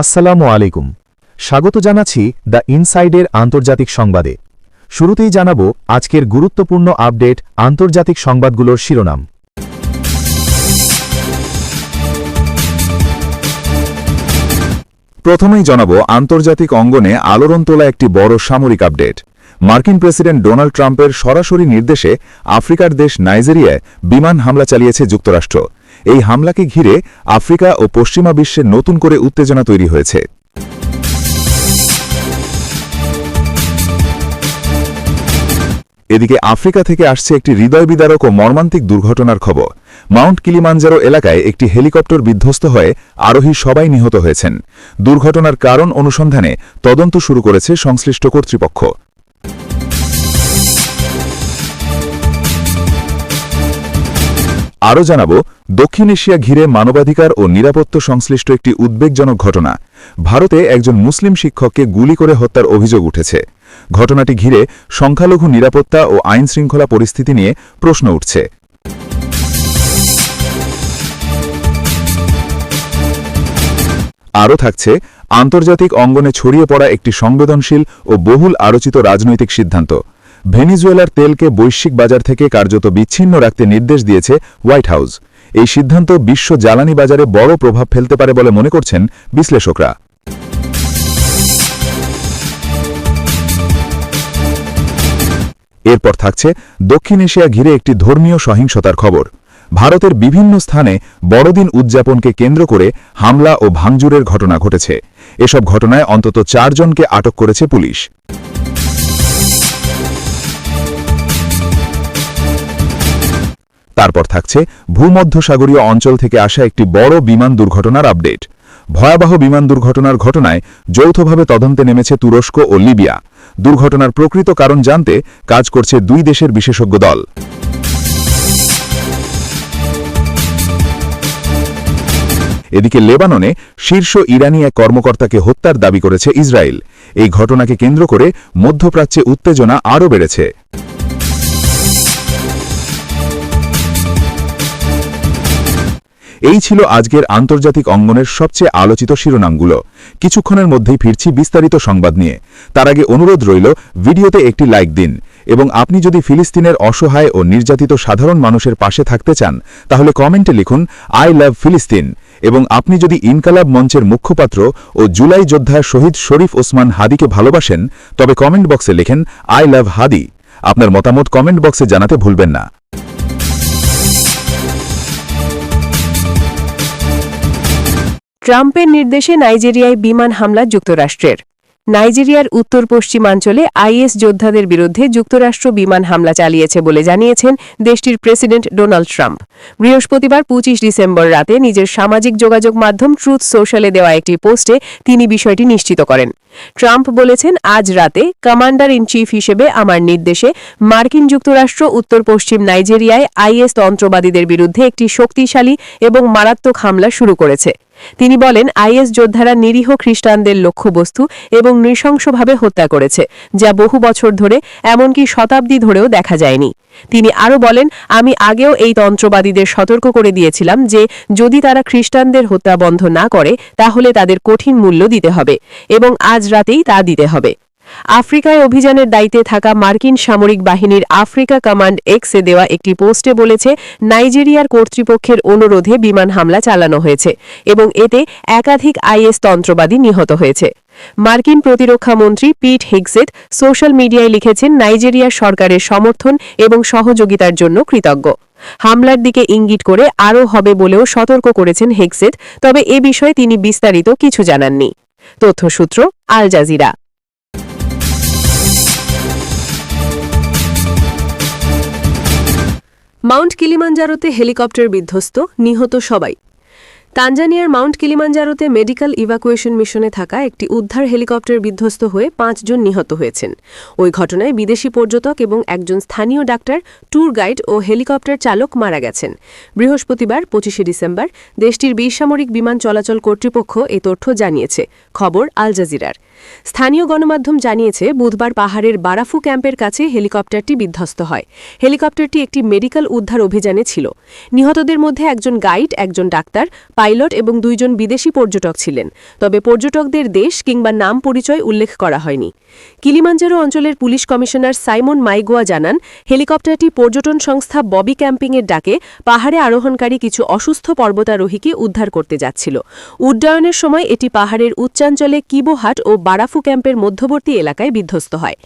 আসসালামু আলাইকুম। স্বাগত জানাচ্ছি দ্য ইনসাইডের আন্তর্জাতিক সংবাদে। শুরুতেই জানাব আজকের গুরুত্বপূর্ণ আপডেট আন্তর্জাতিক সংবাদগুলোর শিরোনাম। প্রথমেই জানাব আন্তর্জাতিক অঙ্গনে আলোড়ন তোলা একটি বড় সামরিক আপডেট। মার্কিন প্রেসিডেন্ট ডোনাল্ড ট্রাম্পের সরাসরি নির্দেশে আফ্রিকার দেশ নাইজেরিয়ায় বিমান হামলা চালিয়েছে যুক্তরাষ্ট্র। এই হামলাকে ঘিরে আফ্রিকা ও পশ্চিমা বিশ্বে নতুন করে উত্তেজনা তৈরি হয়েছে। এদিকে আফ্রিকা থেকে আসছে একটি হৃদয় বিদারক ও মর্মান্তিক দুর্ঘটনার খবর। মাউন্ট কিলিমাঞ্জারো এলাকায় একটি হেলিকপ্টার বিধ্বস্ত হয়ে আরোহী সবাই নিহত হয়েছেন। দুর্ঘটনার কারণ অনুসন্ধানে তদন্ত শুরু করেছে সংশ্লিষ্ট কর্তৃপক্ষ। আরও জানাব, দক্ষিণ এশিয়া ঘিরে মানবাধিকার ও নিরাপত্তা সংশ্লিষ্ট একটি উদ্বেগজনক ঘটনা। ভারতে একজন মুসলিম শিক্ষককে গুলি করে হত্যার অভিযোগ উঠেছে। ঘটনাটি ঘিরে সংখ্যালঘু নিরাপত্তা ও আইন শৃঙ্খলা পরিস্থিতি নিয়ে প্রশ্ন উঠছে। আরও থাকছে, আন্তর্জাতিক অঙ্গনে ছড়িয়ে পড়া একটি সংবেদনশীল ও বহুল আলোচিত রাজনৈতিক সিদ্ধান্ত। ভেনিজুয়েলার তেলকে বৈশ্বিক বাজার থেকে কার্যত বিচ্ছিন্ন রাখতে নির্দেশ দিয়েছে হোয়াইট হাউস। এই সিদ্ধান্ত বিশ্ব জ্বালানি বাজারে বড় প্রভাব ফেলতে পারে বলে মনে করছেন বিশ্লেষকরা। এরপর থাকছে দক্ষিণ এশিয়া ঘিরে একটি ধর্মীয় সহিংসতার খবর। ভারতের বিভিন্ন স্থানে বড়দিন উদযাপনকে কেন্দ্র করে হামলা ও ভাঙজুরের ঘটনা ঘটেছে। এসব ঘটনায় অন্তত চারজনকে আটক করেছে পুলিশ। তারপর থাকছে ভূমধ্যসাগরীয় অঞ্চল থেকে আসা একটি বড় বিমান দুর্ঘটনার আপডেট। ভয়াবহ বিমান দুর্ঘটনার ঘটনায় যৌথভাবে তদন্তে নেমেছে তুরস্ক ও লিবিয়া। দুর্ঘটনার প্রকৃত কারণ জানতে কাজ করছে দুই দেশের বিশেষজ্ঞ দল। এদিকে লেবাননে শীর্ষ ইরানি এক কর্মকর্তাকে হত্যার দাবি করেছে ইসরায়েল। এই ঘটনাকে কেন্দ্র করে মধ্যপ্রাচ্যে উত্তেজনা আরও বেড়েছে। এই ছিল আজকের আন্তর্জাতিক অঙ্গনের সবচেয়ে আলোচিত শিরোনামগুলো। কিছুক্ষণের মধ্যেই ফিরছি বিস্তারিত সংবাদ নিয়ে। তার আগে অনুরোধ রইল, ভিডিওতে একটি লাইক দিন এবং আপনি যদি ফিলিস্তিনের অসহায় ও নির্যাতিত সাধারণ মানুষের পাশে থাকতে চান, তাহলে কমেন্টে লিখুন, আই লাভ ফিলিস্তিন এবং আপনি যদি ইনকালাব মঞ্চের মুখপাত্র ও জুলাই যোদ্ধা শহীদ শরীফ ওসমান হাদিকে ভালোবাসেন, তবে কমেন্ট বক্সে লেখেন, আই লাভ হাদি আপনার মতামত কমেন্ট বক্সে জানাতে ভুলবেন না। ট্রাম্পের নির্দেশে নাইজেরিয়ায় বিমান হামলা যুক্তরাষ্ট্রের। নাইজেরিয়ার উত্তর পশ্চিমাঞ্চলে আইএস যোদ্ধাদের বিরুদ্ধে যুক্তরাষ্ট্র বিমান হামলা চালিয়েছে বলে জানিয়েছেন দেশটির প্রেসিডেন্ট ডোনাল্ড ট্রাম্প। বৃহস্পতিবার পঁচিশ ডিসেম্বর রাতে নিজের সামাজিক যোগাযোগ মাধ্যম ট্রুথ সোশ্যালে দেওয়া একটি পোস্টে তিনি বিষয়টি নিশ্চিত করেন। ট্রাম্প বলেছেন, আজ রাতে কমান্ডার ইন চিফ হিসেবে আমার নির্দেশে মার্কিন যুক্তরাষ্ট্র উত্তর পশ্চিম নাইজেরিয়ায় আইএস তন্ত্রবাদীদের বিরুদ্ধে একটি শক্তিশালী এবং মারাত্মক হামলা শুরু করেছে। তিনি বলেন, আইএস যোদ্ধারা নিরীহ খ্রিস্টানদের লক্ষ্যবস্তু এবং নৃশংসভাবে হত্যা করেছে, যা বহু বছর ধরে এমনকি শতাব্দী ধরেও দেখা যায়নি। তিনি আরও বলেন, আমি আগেও এই তন্ত্রবাদীদের সতর্ক করে দিয়েছিলাম যে, যদি তারা খ্রিস্টানদের হত্যা বন্ধ না করে, তাহলে তাদের কঠিন মূল্য দিতে হবে এবং আজ রাতেই তা দিতে হবে। আফ্রিকায় অভিযানের দায়িত্বে থাকা মার্কিন সামরিক বাহিনীর আফ্রিকা কমান্ড এক্সে দেওয়া একটি পোস্টে বলেছে, নাইজেরিয়ার কর্তৃপক্ষের অনুরোধে বিমান হামলা চালানো হয়েছে এবং এতে একাধিক আইএস তন্ত্রবাদী নিহত হয়েছে। মার্কিন প্রতিরক্ষা মন্ত্রী পিট হিগসেট সোশ্যাল মিডিয়ায় লিখেছেন নাইজেরিয়ার সরকারের সমর্থন এবং সহযোগিতার জন্য কৃতজ্ঞ। হামলার দিকে ইঙ্গিত করে আরও হবে বলেও সতর্ক করেছেন হেগসেট, তবে এ বিষয়ে তিনি বিস্তারিত কিছু জানাননি। তথ্যসূত্র আল জাজিরা। মাউন্ট কিলিমাঞ্জারোতে হেলিকপ্টার বিধ্বস্ত নিহত সবাই। তানজানিয়ার মাউন্ট কিলিমাঞ্জারোতে মেডিকেল ইভাকুয়েশন মিশনে থাকা একটি উদ্ধার হেলিকপ্টার বিধ্বস্ত হয়ে পাঁচজন নিহত হয়েছেন। ওই ঘটনায় বিদেশি পর্যটক এবং একজন স্থানীয় ডাক্তার, ট্যুর গাইড ও হেলিকপ্টার চালক মারা গেছেন। বৃহস্পতিবার, পঁচিশে ডিসেম্বর, দেশটির বেসামরিক বিমান চলাচল কর্তৃপক্ষ এ তথ্য জানিয়েছে। খবর আল জাজিরার। স্থানীয় গণমাধ্যম জানিয়েছে, বুধবার পাহাড়ের বারাফু ক্যাম্পের কাছে হেলিকপ্টারটি বিধ্বস্ত হয়। হেলিকপ্টারটি একটি মেডিকেল উদ্ধার অভিযানে ছিল। নিহতদের মধ্যে একজন গাইড, একজন ডাক্তার পাইলট এবং দুইজন বিদেশি পর্যটক ছিলেন, তবে পর্যটকদের দেশ কিংবা নাম পরিচয় উল্লেখ করা হয়নি। কিলিমাঞ্জারো অঞ্চলের পুলিশ কমিশনার সাইমন মাইগোয়া জানান, হেলিকপ্টারটি পর্যটন সংস্থা ববি ক্যাম্পিংয়ের ডাকে পাহাড়ে আরোহণকারী কিছু অসুস্থ পর্বতারোহীকে উদ্ধার করতে যাচ্ছিল। উড্ডয়নের সময় এটি পাহাড়ের উচ্চাঞ্চলে কিবোহাট ও বারাফু ক্যাম্পের মধ্যবর্তী এলাকায় বিধ্বস্ত হয়।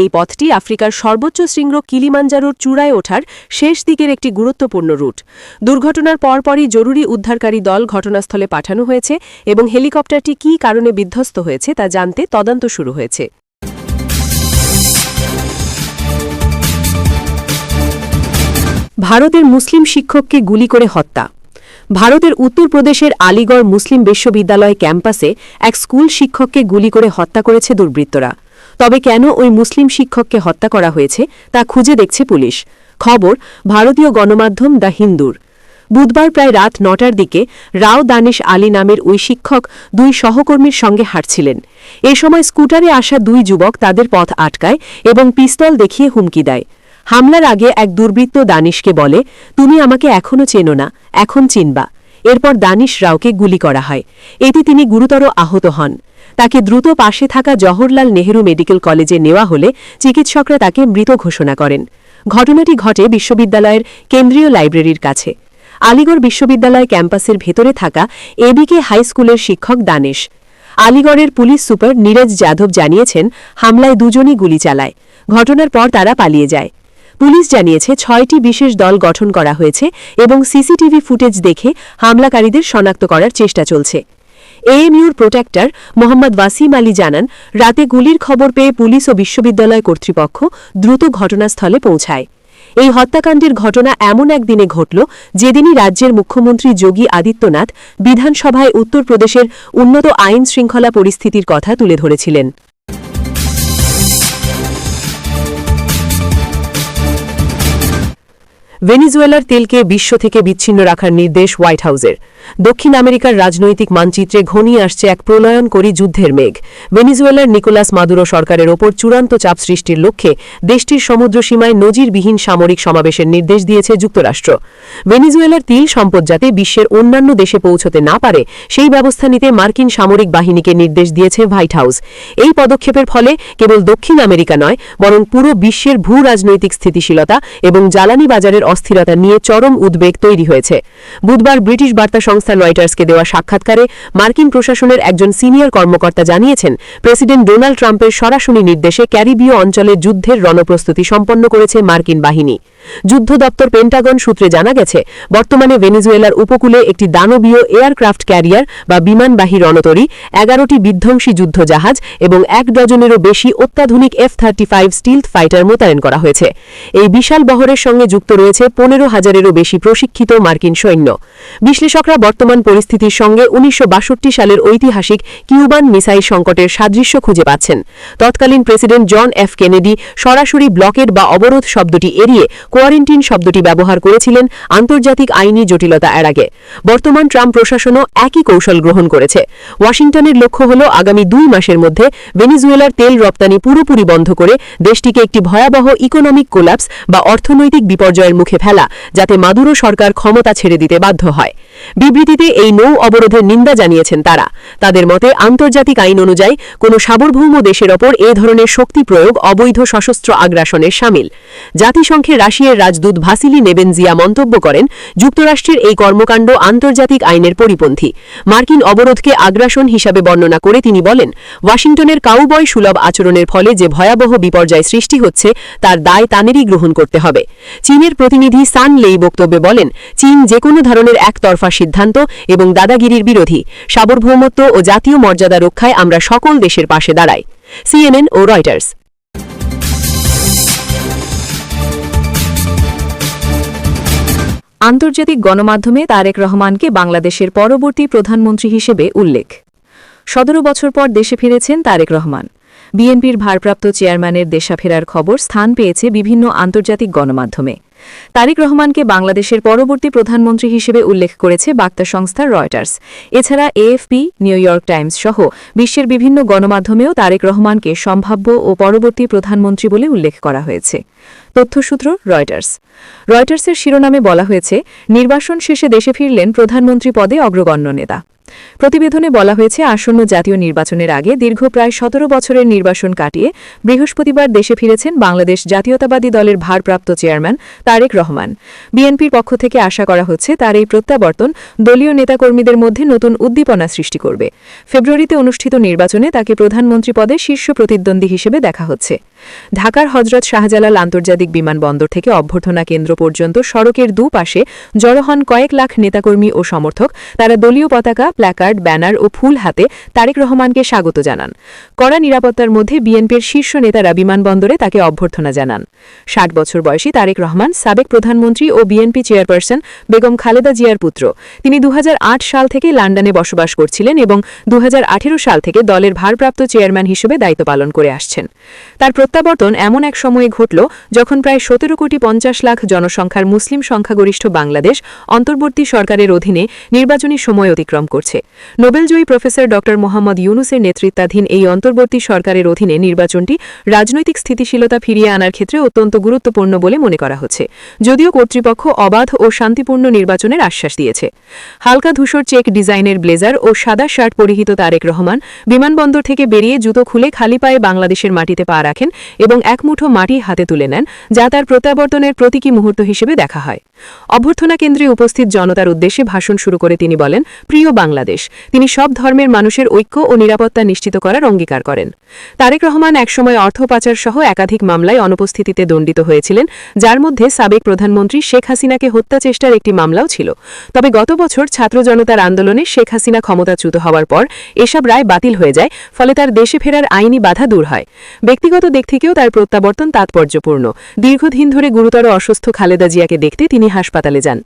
এই পথটি আফ্রিকার সর্বোচ্চ শৃঙ্গ কিলিমাঞ্জারোর চূড়ায় ওঠার শেষ দিকের একটি গুরুত্বপূর্ণ রুট। দুর্ঘটনার পরপরই জরুরি উদ্ধারকারী দল ঘটনাস্থলে পাঠানো হয়েছে এবং হেলিকপ্টারটি কী কারণে বিধ্বস্ত হয়েছে তা জানতে তদন্ত শুরু হয়েছে। ভারতের মুসলিম শিক্ষককে গুলি করে হত্যা। ভারতের উত্তরপ্রদেশের আলিগড় মুসলিম বিশ্ববিদ্যালয় ক্যাম্পাসে এক স্কুল শিক্ষককে গুলি করে হত্যা করেছে দুর্বৃত্তরা। তবে কেন ওই মুসলিম শিক্ষককে হত্যা করা হয়েছে তা খুঁজে দেখছে পুলিশ। খবর, ভারতীয় গণমাধ্যম দ্য হিন্দুর। বুধবার প্রায় রাত নটার দিকে রাও দানিশ আলী নামের ওই শিক্ষক দুই সহকর্মীর সঙ্গে হাঁটছিলেন। এ সময় স্কুটারে আসা দুই যুবক তাদের পথ আটকায় এবং পিস্তল দেখিয়ে হুমকি দেয়। হামলার আগে এক দুর্বৃত্ত দানিশকে বলে, তুমি আমাকে এখনও চেনো না, এখন চিনবা। এরপর দানিশ রাওকে গুলি করা হয়। এতে তিনি গুরুতর আহত হন। তাকে দ্রুত পাশে থাকা জওহরলাল নেহরু মেডিকেল কলেজে নেওয়া হলে চিকিৎসকরা তাকে মৃত ঘোষণা করেন। ঘটনাটি ঘটে বিশ্ববিদ্যালয়ের কেন্দ্রীয় লাইব্রেরির কাছে। আলিগড় বিশ্ববিদ্যালয় ক্যাম্পাসের ভেতরে থাকা এবিকে হাই স্কুলের শিক্ষক দানেশ। আলিগড়ের পুলিশ সুপার নীরজ যাদব জানিয়েছেন, হামলায় দুজনই গুলি চালায়। ঘটনার পর তারা পালিয়ে যায়। পুলিশ জানিয়েছে, ছয়টি বিশেষ দল গঠন করা হয়েছে এবং সিসিটিভি ফুটেজ দেখে হামলাকারীদের শনাক্ত করার চেষ্টা চলছে। এএমইউর প্রোটেক্টর মোহাম্মদ ওয়াসিম আলী জানান, রাতে গুলির খবর পেয়ে পুলিশ ও বিশ্ববিদ্যালয় কর্তৃপক্ষ দ্রুত ঘটনাস্থলে পৌঁছায়। এই হত্যাকাণ্ডের ঘটনা এমন একদিনে ঘটল, যেদিনই রাজ্যের মুখ্যমন্ত্রী যোগী আদিত্যনাথ বিধানসভায় উত্তরপ্রদেশের উন্নত আইন শৃঙ্খলা পরিস্থিতির কথা তুলে ধরেছিলেন। ভেনিজুয়েলার তেলকে বিশ্ব থেকে বিচ্ছিন্ন রাখার নির্দেশ হোয়াইট হাউসের। দক্ষিণ আমেরিকার রাজনৈতিক মানচিত্রে ঘনিয়ে আসছে এক প্রলয়নকরী যুদ্ধের মেঘ। ভেনিজুয়েলার নিকোলাস মাদুরো সরকারের ওপর চূড়ান্ত চাপ সৃষ্টির লক্ষ্যে দেশটির সমুদ্রসীমায় নজিরবিহীন সামরিক সমাবেশের নির্দেশ দিয়েছে যুক্তরাষ্ট্র। ভেনিজুয়েলার তিল সম্পদ যাতে বিশ্বের অন্যান্য দেশে পৌঁছতে না পারে, সেই ব্যবস্থা নিতে মার্কিন সামরিক বাহিনীকে নির্দেশ দিয়েছে হোয়াইট হাউস। এই পদক্ষেপের ফলে কেবল দক্ষিণ আমেরিকা নয়, বরং পুরো বিশ্বের ভূ রাজনৈতিক স্থিতিশীলতা এবং জ্বালানি বাজারের অস্থিরতা নিয়ে চরম উদ্বেগ তৈরি হয়েছে। বুধবার ব্রিটিশ বার্তা সংস্থা রয়টার্সকে দেওয়া সাক্ষাৎকারে মার্কিন প্রশাসনের একজন সিনিয়র কর্মকর্তা জানিয়েছেন, প্রেসিডেন্ট ডোনাল্ড ট্রাম্পের সরাসরি নির্দেশে ক্যারিবীয় অঞ্চলে যুদ্ধের রণপ্রস্তুতি সম্পন্ন করেছে মার্কিন বাহিনী। যুদ্ধ দপ্তর পেন্টাগন সূত্রে জানা গেছে, বর্তমানে ভেনেজুয়েলার উপকূলে একটি দানবীয় এয়ারক্রাফট ক্যারিয়ার বা বিমানবাহী রণতরী, এগারোটি বিধ্বংসী যুদ্ধজাহাজ এবং এক ডজনেরও বেশি অত্যাধুনিক F thirty five stealth fighter মোতায়েন করা হয়েছে। এই বিশাল বহরের সঙ্গে যুক্ত রয়েছে পনেরো হাজারেরও বেশি প্রশিক্ষিত মার্কিন সৈন্য। বিশ্লেষকরা বর্তমান পরিস্থিতির সঙ্গে উনিশশো বাষট্টি সালের ঐতিহাসিক কিউবান মিসাইল সংকটের সাদৃশ্য খুঁজে পাচ্ছেন। তৎকালীন প্রেসিডেন্ট জন এফ কেনেডি সরাসরি ব্লকেড বা অবরোধ শব্দটি এড়িয়ে কোয়ারেন্টিন শব্দটি ব্যবহার করেছিলেন আন্তর্জাতিক আইনি জটিলতা এর আগে। বর্তমান ট্রাম্প প্রশাসনও একই কৌশল গ্রহণ করেছে। ওয়াশিংটনের লক্ষ্য হল আগামী দুই মাসের মধ্যে ভেনিজুয়েলার তেল রপ্তানি পুরোপুরি বন্ধ করে দেশটিকে একটি ভয়াবহ ইকোনমিক কোলাপস বা অর্থনৈতিক বিপর্যয়ের মুখে ফেলা, যাতে মাদুরো সরকার ক্ষমতা ছেড়ে দিতে বাধ্য হয়। বিবৃতিতে এই নৌ অবরোধের নিন্দা জানিয়েছেন তারা। তাদের মতে, আন্তর্জাতিক আইন অনুযায়ী কোনো সার্বভৌম দেশের ওপর এ ধরনের শক্তি প্রয়োগ অবৈধ সশস্ত্র আগ্রাসনের সামিল। জাতিসংঘে রাশিয়ার রাজদূত ভাসিলি নেবেনজিয়া মন্তব্য করেন, যুক্তরাষ্ট্রের এই কর্মকাণ্ড আন্তর্জাতিক আইনের পরিপন্থী। মার্কিন অবরোধকে আগ্রাসন হিসাবে বর্ণনা করে তিনি বলেন, ওয়াশিংটনের কাউবয় সুলভ আচরণের ফলে যে ভয়াবহ বিপর্যয় সৃষ্টি হচ্ছে, তার দায় তানেরই গ্রহণ করতে হবে। চীনের প্রতিনিধি সান লেই বক্তব্যে বলেন, চীন যে কোনো ধরনের একতরফা সিদ্ধান্ত এবং দাদাগিরির বিরোধী, সার্বভৌমত্ব ও জাতীয় মর্যাদা রক্ষায় আমরা সকল দেশের পাশে দাঁড়াই। সিএনএন ও রয়টার্স। আন্তর্জাতিক গণমাধ্যমে তারেক রহমানকে বাংলাদেশের পরবর্তী প্রধানমন্ত্রী হিসেবে উল্লেখ। সতেরো বছর পর দেশে ফিরেছেন তারেক রহমান। বিএনপির ভারপ্রাপ্ত চেয়ারম্যানের দেশা ফেরার খবর স্থান পেয়েছে বিভিন্ন আন্তর্জাতিক গণমাধ্যমে। তারেক রহমানকে বাংলাদেশের পরবর্তী প্রধানমন্ত্রী হিসেবে উল্লেখ করেছে বার্তা সংস্থা রয়টার্স। এছাড়া এএফপি, নিউ ইয়র্ক টাইমস সহ বিশ্বের বিভিন্ন গণমাধ্যমেও তারেক রহমানকে সম্ভাব্য ও পরবর্তী প্রধানমন্ত্রী বলে উল্লেখ করা হয়েছে। তথ্যসূত্র রয়টার্স। রয়টার্সের শিরোনামে বলা হয়েছে, নির্বাসন শেষে দেশে ফিরলেন প্রধানমন্ত্রী পদে অগ্রগণ্য নেতা। প্রতিবেদনে বলা হয়েছে, আসন্ন জাতীয় নির্বাচনের আগে দীর্ঘ প্রায় সতেরো বছরের নির্বাসন কাটিয়ে বৃহস্পতিবার দেশে ফিরেছেন বাংলাদেশ জাতীয়তাবাদী দলের ভারপ্রাপ্ত চেয়ারম্যান তারেক রহমান। বিএনপির পক্ষ থেকে আশা করা হচ্ছে, তার এই প্রত্যাবর্তন দলীয় নেতাকর্মীদের মধ্যে নতুন উদ্দীপনা সৃষ্টি করবে। ফেব্রুয়ারিতে অনুষ্ঠিত নির্বাচনে তাকে প্রধানমন্ত্রী পদে শীর্ষ প্রতিদ্বন্দ্বী হিসেবে দেখা হচ্ছে। ঢাকার হজরত শাহজালাল আন্তর্জাতিক বিমানবন্দর থেকে অভ্যর্থনা কেন্দ্র পর্যন্ত সড়কের দুপাশে জড়ো হন কয়েক লাখ নেতাকর্মী ও সমর্থক। তারা দলীয় পতাকা প্ল্যাকার্ড ব্যানার ও ফুল হাতে তারেক রহমানকে স্বাগত জানান। কড়া নিরাপত্তার মধ্যে বিএনপির শীর্ষ নেতারা বিমানবন্দরে তাকে অভ্যর্থনা জানান। ষাট বছর বয়সী তারেক রহমান সাবেক প্রধানমন্ত্রী ও বিএনপি চেয়ারপারসন বেগম খালেদা জিয়ার পুত্র। তিনি দু হাজার আট সাল থেকে লন্ডনে বসবাস করছিলেন এবং দু হাজার আঠেরো সাল থেকে দলের ভারপ্রাপ্ত চেয়ারম্যান হিসেবে দায়িত্ব পালন করে আসছেন। তার প্রত্যাবর্তন এমন এক সময়ে ঘটল যখন প্রায় সতেরো কোটি পঞ্চাশ লাখ জনসংখ্যার মুসলিম সংখ্যাগরিষ্ঠ বাংলাদেশ অন্তর্বর্তী সরকারের অধীনে নির্বাচনী সময় অতিক্রম করছে। নোবেলজয়ী প্রফেসর ড. মোহাম্মদ ইউনুসের নেতৃত্বাধীন এই অন্তর্বর্তী সরকারের অধীনে নির্বাচনটি রাজনৈতিক স্থিতিশীলতা ফিরিয়ে আনার ক্ষেত্রে অত্যন্ত গুরুত্বপূর্ণ বলে মনে করা হচ্ছে, যদিও কর্তৃপক্ষ অবাধ ও শান্তিপূর্ণ নির্বাচনের আশ্বাস দিয়েছে। হালকা ধূসর চেক ডিজাইনের ব্লেজার ও সাদা শার্ট পরিহিত তারেক রহমান বিমানবন্দর থেকে বেরিয়ে জুতো খুলে খালি পায়ে বাংলাদেশের মাটিতে পা রাখেন এবং এক মুঠো মাটি হাতে তুলে নেন, যা তার প্রত্যাবর্তনের প্রতীকী মুহূর্ত হিসেবে দেখা হয়। অভ্যর্থনা কেন্দ্রে উপস্থিত জনতার উদ্দেশ্যে ভাষণ শুরু করে তিনি বলেন, প্রিয় বাংলাদেশ, তিনি সব ধর্মের মানুষের ঐক্য ও নিরাপত্তা নিশ্চিত করার অঙ্গীকার করেন। তারেক রহমান একসময় অর্থ পাচার সহ একাধিক মামলায় অনুপস্থিতিতে দণ্ডিত হয়েছিলেন, যার মধ্যে সাবেক প্রধানমন্ত্রী শেখ হাসিনাকে হত্যা চেষ্টার একটি মামলাও ছিল। তবে গত বছর ছাত্র জনতার আন্দোলনে শেখ হাসিনা ক্ষমতাচ্যুত হওয়ার পর এসব রায় বাতিল হয়ে যায়, ফলে তার দেশে ফেরার আইনি বাধা দূর হয়। ব্যক্তিগত দিক থেকেও তার প্রত্যাবর্তন তাৎপর্যপূর্ণ। দীর্ঘদিন ধরে গুরুতর অসুস্থ খালেদা জিয়াকে দেখতে তিনি হাসপাতালে যান।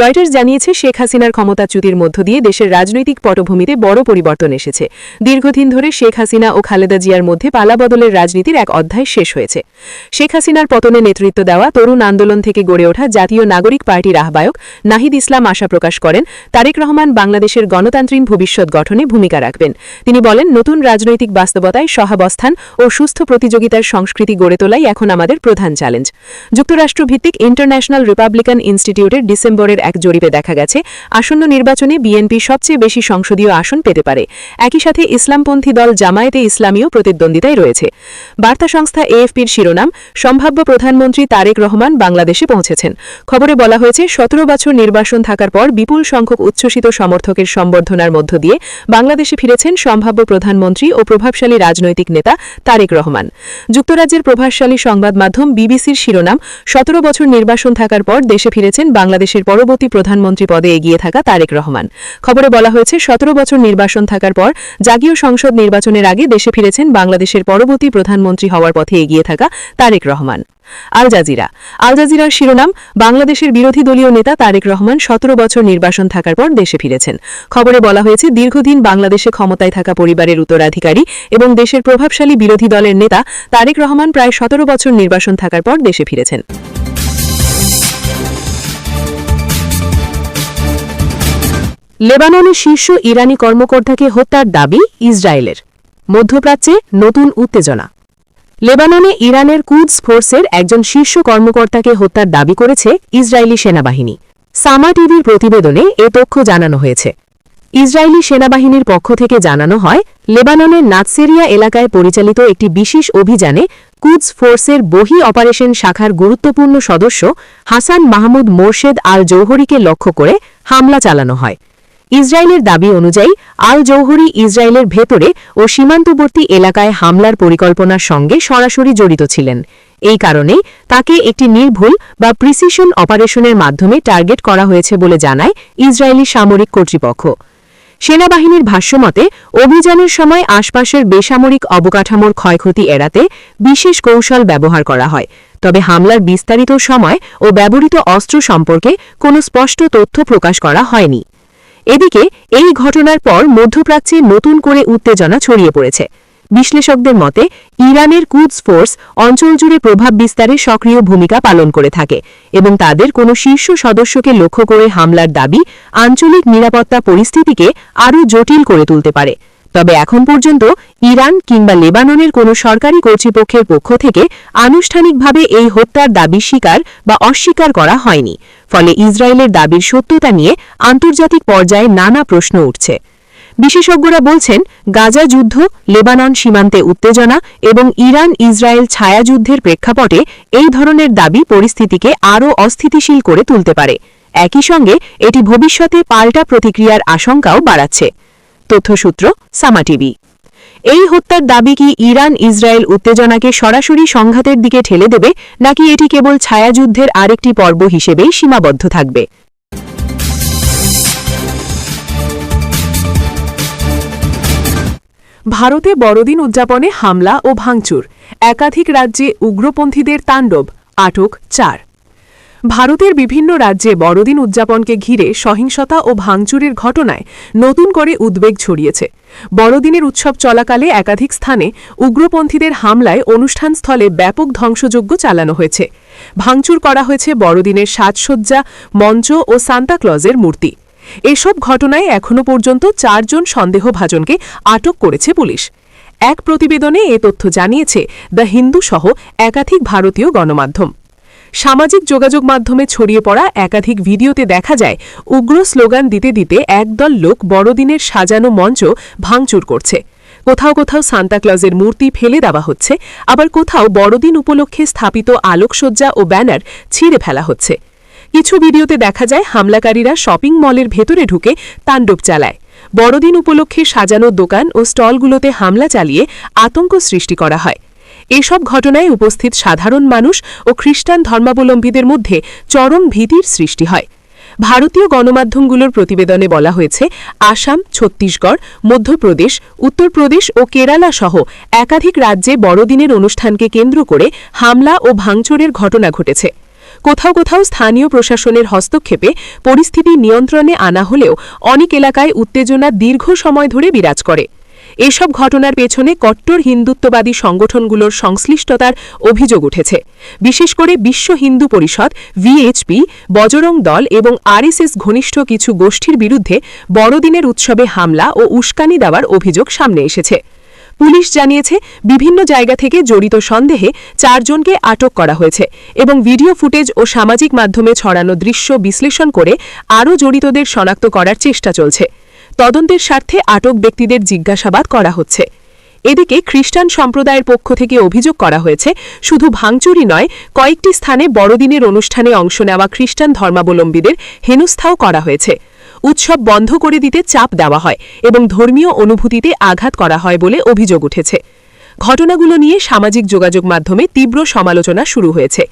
রয়টার্স জানিয়েছে, শেখ হাসিনার ক্ষমতাচ্যুতির মধ্য দিয়ে দেশের রাজনৈতিক পটভূমিতে বড় পরিবর্তন এসেছে। দীর্ঘদিন ধরে শেখ হাসিনা ও খালেদা জিয়ার মধ্যে পালাবদলের রাজনীতির এক অধ্যায় শেষ হয়েছে। শেখ হাসিনার পতনে নেতৃত্ব দেওয়া তরুণ আন্দোলন থেকে গড়ে ওঠা জাতীয় নাগরিক পার্টির আহ্বায়ক নাহিদ ইসলাম আশা প্রকাশ করেন, তারেক রহমান বাংলাদেশের গণতান্ত্রিক ভবিষ্যৎ গঠনে ভূমিকা রাখবেন। তিনি বলেন, নতুন রাজনৈতিক বাস্তবতায় সহাবস্থান ও সুস্থ প্রতিযোগিতার সংস্কৃতি গড়ে তোলাই এখন আমাদের প্রধান চ্যালেঞ্জ যুক্তরাষ্ট্রভিত্তিক ইন্টারন্যাশনাল রিপাবলিকান ইনস্টিটিউটের ডিসেম্বরের এক জরিপে দেখা গেছে, আসন্ন নির্বাচনে বিএনপি সবচেয়ে বেশি সংসদীয় আসন পেতে পারে। একই সাথে ইসলামপন্থী দল জামায়াতে ইসলামীও প্রতিদ্বন্দ্বিতায় রয়েছে। বার্তা সংস্থা এএফপির শিরোনাম, সম্ভাব্য প্রধানমন্ত্রী তারেক রহমান বাংলাদেশে পৌঁছেছেন। খবরে বলা হয়েছে, সতেরো বছর নির্বাসন থাকার পর বিপুল সংখ্যক উচ্ছ্বসিত সমর্থকের সম্বর্ধনার মধ্য দিয়ে বাংলাদেশে ফিরেছেন সম্ভাব্য প্রধানমন্ত্রী ও প্রভাবশালী রাজনৈতিক নেতা তারেক রহমান। যুক্তরাজ্যের প্রভাবশালী সংবাদ মাধ্যম বিবিসির শিরোনাম, সতেরো বছর নির্বাসন থাকার পর দেশে ফিরেছেন বাংলাদেশের পরবর্তী প্রধানমন্ত্রী পদে এগিয়ে থাকা তারেক রহমান। খবরে বলা হয়েছে, সতেরো বছর নির্বাসন থাকার পর জাগীয় সংসদ নির্বাচনের আগে দেশে ফিরেছেন বাংলাদেশের পরবর্তী প্রধানমন্ত্রী হওয়ার পথে এগিয়ে থাকা Tarique Rahman. Al Jazeera. Al জাজিরার শিরোনাম, বাংলাদেশের বিরোধী দলীয় নেতা তারেক রহমান সতেরো বছর নির্বাসন থাকার পর দেশে ফিরেছেন। খবরে বলা হয়েছে, দীর্ঘদিন বাংলাদেশে ক্ষমতায় থাকা পরিবারের উত্তরাধিকারী এবং দেশের প্রভাবশালী বিরোধী দলের নেতা তারেক রহমান প্রায় সতেরো বছর নির্বাসন থাকার পর দেশে ফিরেছেন। লেবাননের শীর্ষ ইরানি কর্মকর্তাকে হত্যার দাবি ইসরায়েলের। মধ্যপ্রাচ্যে নতুন উত্তেজনা। লেবাননে ইরানের কুদস ফোর্সের একজন শীর্ষ কর্মকর্তাকে হত্যার দাবি করেছে ইসরায়েলি সেনাবাহিনী। সামা টিভির প্রতিবেদনে এ তথ্য জানানো হয়েছে। ইসরায়েলি সেনাবাহিনীর পক্ষ থেকে জানানো হয়, লেবাননের নাৎসেরিয়া এলাকায় পরিচালিত একটি বিশেষ অভিযানে কুদস ফোর্সের বহি অপারেশন শাখার গুরুত্বপূর্ণ সদস্য হাসান মাহমুদ মোর্শেদ আল জৌহরিকে লক্ষ্য করে হামলা চালানো হয়। ইসরায়েলের দাবি অনুযায়ী আল জৌহরি ইসরায়েলের ভেতরে ও সীমান্তবর্তী এলাকায় হামলার পরিকল্পনার সঙ্গে সরাসরি জড়িত ছিলেন। এই কারণেই তাকে একটি নির্ভুল বা প্রিসিশন অপারেশনের মাধ্যমে টার্গেট করা হয়েছে বলে জানায় ইসরায়েলি সামরিক কর্তৃপক্ষ। সেনাবাহিনীর ভাষ্যমতে, অভিযানের সময় আশপাশের বেসামরিক অবকাঠামোর ক্ষয়ক্ষতি এড়াতে বিশেষ কৌশল ব্যবহার করা হয়। তবে হামলার বিস্তারিত সময় ও ব্যবহৃত অস্ত্র সম্পর্কে কোনো স্পষ্ট তথ্য প্রকাশ করা হয়নি। এদিকে, এই ঘটনার পর মধ্যপ্রাচ্যে নতুন করে উত্তেজনা ছড়িয়ে পড়েছে। বিশ্লেষকদের মতে, ইরানের কুদস ফোর্স অঞ্চল জুড়ে প্রভাব বিস্তারে সক্রিয় ভূমিকা পালন করে থাকে এবং তাদের কোনো শীর্ষ সদস্যকে লক্ষ্য করে হামলার দাবি আঞ্চলিক নিরাপত্তা পরিস্থিতিকে আরও জটিল করে তুলতে পারে। তবে এখন পর্যন্ত ইরান কিংবা লেবাননের কোনো সরকারি কর্তৃপক্ষের পক্ষ থেকে আনুষ্ঠানিকভাবে এই হত্যার দাবি স্বীকার বা অস্বীকার করা হয়নি। ফলে ইসরায়েলের দাবির সত্যতা নিয়ে আন্তর্জাতিক পর্যায়ে নানা প্রশ্ন উঠছে। বিশেষজ্ঞরা বলছেন, গাজা যুদ্ধ, লেবানন সীমান্তে উত্তেজনা এবং ইরান ইসরায়েল ছায়াযুদ্ধের প্রেক্ষাপটে এই ধরনের দাবি পরিস্থিতিকে আরও অস্থিতিশীল করে তুলতে পারে। একই সঙ্গে এটি ভবিষ্যতে পাল্টা প্রতিক্রিয়ার আশঙ্কাও বাড়াচ্ছে। তথ্যসূত্র সামা টিভি। এই হত্যার দাবি কি ইরান ইসরায়েল উত্তেজনাকে সরাসরি সংঘাতের দিকে ঠেলে দেবে, নাকি এটি কেবল ছায়াযুদ্ধের আরেকটি পর্ব হিসেবেই সীমাবদ্ধ থাকবে? ভারতে বড়দিন উদযাপনে হামলা ও ভাঙচুর। একাধিক রাজ্যে উগ্রপন্থীদের তাণ্ডব, আটক চার। ভারতের বিভিন্ন রাজ্যে বড়দিন উদযাপনকে ঘিরে সহিংসতা ও ভাঙচুরের ঘটনায় নতুন করে উদ্বেগ ছড়িয়েছে। বড়দিনের উৎসব চলাকালে একাধিক স্থানে উগ্রপন্থীদের হামলায় অনুষ্ঠানস্থলে ব্যাপক ধ্বংসযজ্ঞ চালানো হয়েছে। ভাঙচুর করা হয়েছে বড়দিনের সাজসজ্জা, মঞ্চ ও সান্তাক্লজের মূর্তি। এসব ঘটনায় এখনও পর্যন্ত চারজন সন্দেহভাজনকে আটক করেছে পুলিশ। এক প্রতিবেদনে এ তথ্য জানিয়েছে, দ্য হিন্দু সহ একাধিক ভারতীয় গণমাধ্যম। সামাজিক যোগাযোগ মাধ্যমে ছড়িয়ে পড়া একাধিক ভিডিওতে দেখা যায়, উগ্র স্লোগান দিতে দিতে একদল লোক বড়দিনের সাজানো মঞ্চ ভাঙচুর করছে। কোথাও কোথাও সান্তাক্লজের মূর্তি ফেলে দেওয়া হচ্ছে, আবার কোথাও বড়দিন উপলক্ষে স্থাপিত আলোকসজ্জা ও ব্যানার ছিঁড়ে ফেলা হচ্ছে। কিছু ভিডিওতে দেখা যায়, হামলাকারীরা শপিং মলের ভেতরে ঢুকে তাণ্ডব চালায়। বড়দিন উপলক্ষে সাজানো দোকান ও স্টলগুলোতে হামলা চালিয়ে আতঙ্ক সৃষ্টি করা হয়। এসব ঘটনায় উপস্থিত সাধারণ মানুষ ও খ্রিস্টান ধর্মাবলম্বীদের মধ্যে চরম ভীতির সৃষ্টি হয়। ভারতীয় গণমাধ্যমগুলোর প্রতিবেদনে বলা হয়েছে, আসাম, ছত্তিশগড়, মধ্যপ্রদেশ, উত্তরপ্রদেশ ও কেরালা সহ একাধিক রাজ্যে বড়দিনের অনুষ্ঠানকে কেন্দ্র করে হামলা ও ভাঙচুরের ঘটনা ঘটেছে। কোথাও কোথাও স্থানীয় প্রশাসনের হস্তক্ষেপে পরিস্থিতি নিয়ন্ত্রণে আনা হলেও অনেক এলাকায় উত্তেজনা দীর্ঘ সময় ধরে বিরাজ করে। এসব ঘটনার পেছনে কট্টর হিন্দুত্ববাদী সংগঠনগুলোর সংশ্লিষ্টতার অভিযোগ উঠেছে। বিশেষ করে বিশ্ব হিন্দু পরিষদ, ভিএইচপি, বজরং দল এবং আরএসএস ঘনিষ্ঠ কিছু গোষ্ঠীর বিরুদ্ধে বড়দিনের উৎসবে হামলা ও উস্কানি দেওয়ার অভিযোগ সামনে এসেছে। পুলিশ জানিয়েছে, বিভিন্ন জায়গা থেকে জড়িত সন্দেহে চারজনকে আটক করা হয়েছে এবং ভিডিও ফুটেজ ও সামাজিক মাধ্যমে ছড়ানো দৃশ্য বিশ্লেষণ করে আরও জড়িতদের শনাক্ত করার চেষ্টা চলছে। তদন্তের স্বার্থে আটক ব্যক্তিদের জিজ্ঞাসাবাদ করা হচ্ছে। এদিকে খ্রিস্টান সম্প্রদায়ের পক্ষ থেকে অভিযোগ করা হয়েছে, শুধু ভাঙচুরই নয়, কয়েকটি স্থানে বড়দিনের অনুষ্ঠানে অংশ নেওয়া খ্রিস্টান ধর্মাবলম্বীদের হেনস্থাও করা হয়েছে। উৎসব বন্ধ করে দিতে চাপ দেওয়া হয় এবং ধর্মীয় অনুভূতিতে আঘাত করা হয় বলে অভিযোগ উঠেছে। ঘটনাগুলো নিয়ে সামাজিক যোগাযোগ মাধ্যমে তীব্র সমালোচনা শুরু হয়েছে।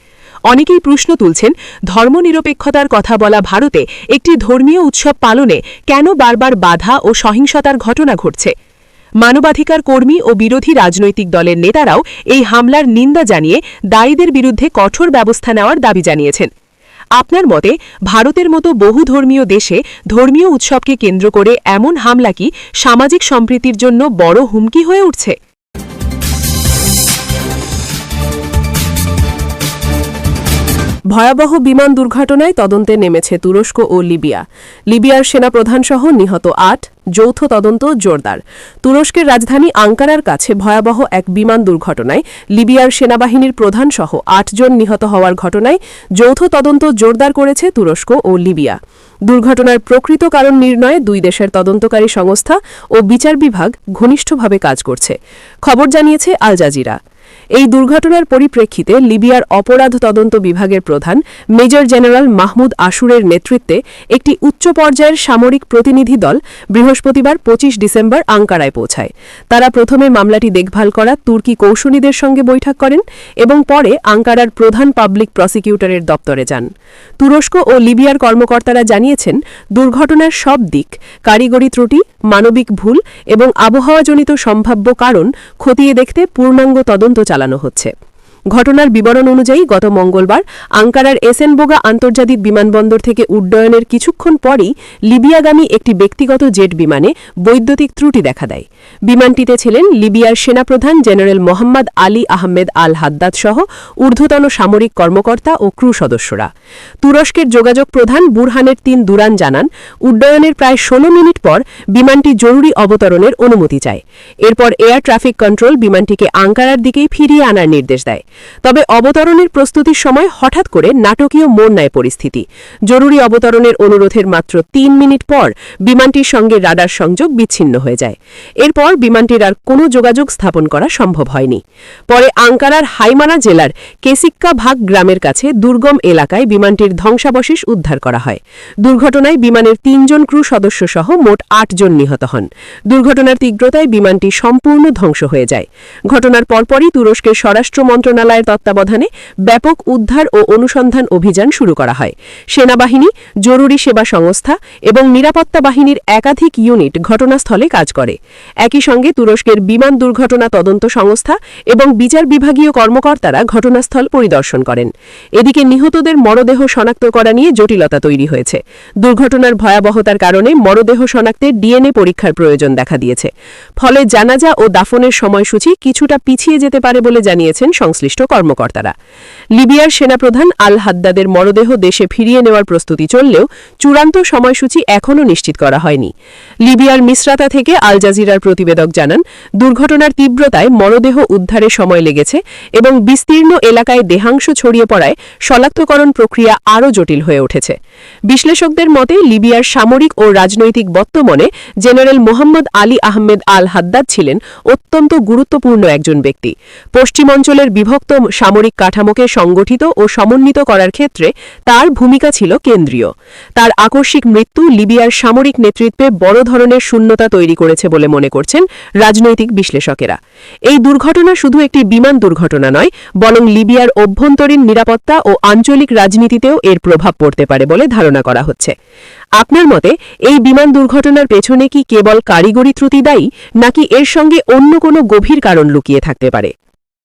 অনেকেই প্রশ্ন তুলছেন, ধর্মনিরপেক্ষতার কথা বলা ভারতে একটি ধর্মীয় উৎসব পালনে কেন বারবার বাধা ও সহিংসতার ঘটনা ঘটছে? মানবাধিকার কর্মী ও বিরোধী রাজনৈতিক দলের নেতারাও এই হামলার নিন্দা জানিয়ে দায়ীদের বিরুদ্ধে কঠোর ব্যবস্থা নেওয়ার দাবি জানিয়েছেন। আপনার মতে, ভারতের মতো বহু ধর্মীয় দেশে ধর্মীয় উৎসবকে কেন্দ্র করে এমন হামলা কি সামাজিক সম্প্রীতির জন্য বড় হুমকি হয়ে উঠছে? ভয়াবহ বিমান দুর্ঘটনায় তদন্তে নেমেছে তুরস্ক ও লিবিয়া। লিবিয়ার সেনাপ্রধানসহ নিহত আট, যৌথ তদন্ত জোরদার। তুরস্কের রাজধানী আঙ্কারার কাছে ভয়াবহ এক বিমান দুর্ঘটনায় লিবিয়ার সেনাবাহিনীর প্রধানসহ আটজন নিহত হওয়ার ঘটনায় যৌথ তদন্ত জোরদার করেছে তুরস্ক ও লিবিয়া। দুর্ঘটনার প্রকৃত কারণ নির্ণয়ে দুই দেশের তদন্তকারী সংস্থা ও বিচার বিভাগ ঘনিষ্ঠভাবে কাজ করছে। খবর জানিয়েছে আল জাজিরা। এই দুর্ঘটনার পরিপ্রেক্ষিতে লিবিয়ার অপরাধ তদন্ত বিভাগের প্রধান মেজর জেনারেল মাহমুদ আশুরের নেতৃত্বে একটি উচ্চ পর্যায়ের সামরিক প্রতিনিধি দল বৃহস্পতিবার পঁচিশ ডিসেম্বর আঙ্কারায় পৌঁছায়। তারা প্রথমে মামলাটি দেখভাল করা তুর্কি কৌশলীদের সঙ্গে বৈঠক করেন এবং পরে আঙ্কারার প্রধান পাবলিক প্রসিকিউটরের দপ্তরে যান। তুরস্ক ও লিবিয়ার কর্মকর্তারা জানিয়েছেন, দুর্ঘটনার সব দিক, কারিগরি ত্রুটি, মানবিক ভুল এবং আবহাওয়াজনিত সম্ভাব্য কারণ খতিয়ে দেখতে পূর্ণাঙ্গ তদন্ত চালানো হচ্ছে। ঘটনার বিবরণ অনুযায়ী গত মঙ্গলবার আঙ্কারার এসেনবোগা আন্তর্জাতিক বিমানবন্দর থেকে উড্ডয়নের কিছুক্ষণ পরই লিবিয়াগামী একটি ব্যক্তিগত জেট বিমানে বৈদ্যুতিক ত্রুটি দেখা দেয়। বিমানটিতে ছিলেন লিবিয়ার সেনাপ্রধান general Mohammed Ali Ahmed al Haddad সহ ঊর্ধ্বতন সামরিক কর্মকর্তা ও ক্রু সদস্যরা। তুরস্কের যোগাযোগ প্রধান বুরহানের তিন দুরান জানান, উড্ডয়নের প্রায় ১৬ মিনিট পর বিমানটি জরুরি অবতরণের অনুমতি চায়। এরপর এয়ার ট্রাফিক কন্ট্রোল বিমানটিকে আঙ্কারার দিকেই ফিরিয়ে আনার নির্দেশ দেয়। তবে অবতরণের প্রস্তুতির সময় হঠাৎ করে নাটকীয় মোড় নেয় পরিস্থিতি। জরুরি অবতরণের অনুরোধের মাত্র তিন মিনিট পর বিমানটির সঙ্গে রাডার সংযোগ বিচ্ছিন্ন হয়ে যায়। এরপর বিমানটির আর কোনো যোগাযোগ স্থাপন করা সম্ভব হয়নি। পরে আঙ্কারার হাইমানা জেলার কেসিক্কা ভাগ গ্রামের কাছে দুর্গম এলাকায় বিমানটির ধ্বংসাবশেষ উদ্ধার করা হয়। দুর্ঘটনায় বিমানের তিনজন ক্রু সদস্য সহ মোট আটজন নিহত হন। দুর্ঘটনার তীব্রতায় বিমানটি সম্পূর্ণ ধ্বংস হয়ে যায়। ঘটনার পরপরই তুরস্কের স্বরাষ্ট্র মন্ত্রণালয়ের তত্ত্বাবধানে ব্যাপক উদ্ধার ও অনুসন্ধান অভিযান শুরু করা হয়। সেনাবাহিনী, জরুরি সেবা সংস্থা এবং নিরাপত্তা বাহিনীর একাধিক ইউনিট ঘটনাস্থলে কাজ করে। একই সঙ্গে তুরস্কের বিমান দুর্ঘটনা তদন্ত সংস্থা এবং বিচার বিভাগীয় কর্মকর্তারা ঘটনাস্থল পরিদর্শন করেন। এদিকে নিহতদের মরদেহ শনাক্ত করা নিয়ে জটিলতা তৈরি হয়েছে। দুর্ঘটনার ভয়াবহতার কারণে মরদেহ শনাক্তে ডিএনএ পরীক্ষার প্রয়োজন দেখা দিয়েছে। ফলে জানাজা ও দাফনের সময়সূচি কিছুটা পিছিয়ে যেতে পারে বলে জানিয়েছেন সংশ্লিষ্ট কর্মকর্তারা। লিবিয়ার সেনাপ্রধান আল হাদ্দাদের মরদেহ দেশে ফিরিয়ে নেওয়ার প্রস্তুতি চললেও চূড়ান্ত সময়সূচি এখনও নিশ্চিত করা হয়নি। লিবিয়ার মিশ্রাতা থেকে আল জাজিরার প্রতিবেদক জানান, দুর্ঘটনার তীব্রতায় মরদেহ উদ্ধারে সময় লেগেছে এবং বিস্তীর্ণ এলাকায় দেহাংশ ছড়িয়ে পড়ায় শনাক্তকরণ প্রক্রিয়া আরও জটিল হয়ে উঠেছে। বিশ্লেষকদের মতে, লিবিয়ার সামরিক ও রাজনৈতিক বর্তমানে general Mohammed Ali Ahmed al Haddad ছিলেন অত্যন্ত গুরুত্বপূর্ণ একজন ব্যক্তি। পশ্চিম অঞ্চলের বিভক্ত সামরিক কাঠামোকে সংগঠিত ও সমন্বিত করার ক্ষেত্রে তার ভূমিকা ছিল কেন্দ্রীয়। তার আকস্মিক মৃত্যু লিবিয়ার সামরিক নেতৃত্বে বড় ধরনের শূন্যতা তৈরি করেছে বলে মনে করছেন রাজনৈতিক বিশ্লেষকেরা। এই দুর্ঘটনা শুধু একটি বিমান দুর্ঘটনা নয়, বরং লিবিয়ার অভ্যন্তরীণ নিরাপত্তা ও আঞ্চলিক রাজনীতিতেও এর প্রভাব পড়তে পারে বলে ধারণা করা হচ্ছে। আপনার মতে, এই বিমান দুর্ঘটনার পেছনে কি কেবল কারিগরি ত্রুটি দায়ী, নাকি এর সঙ্গে অন্য কোনো গভীর কারণ লুকিয়ে থাকতে পারে?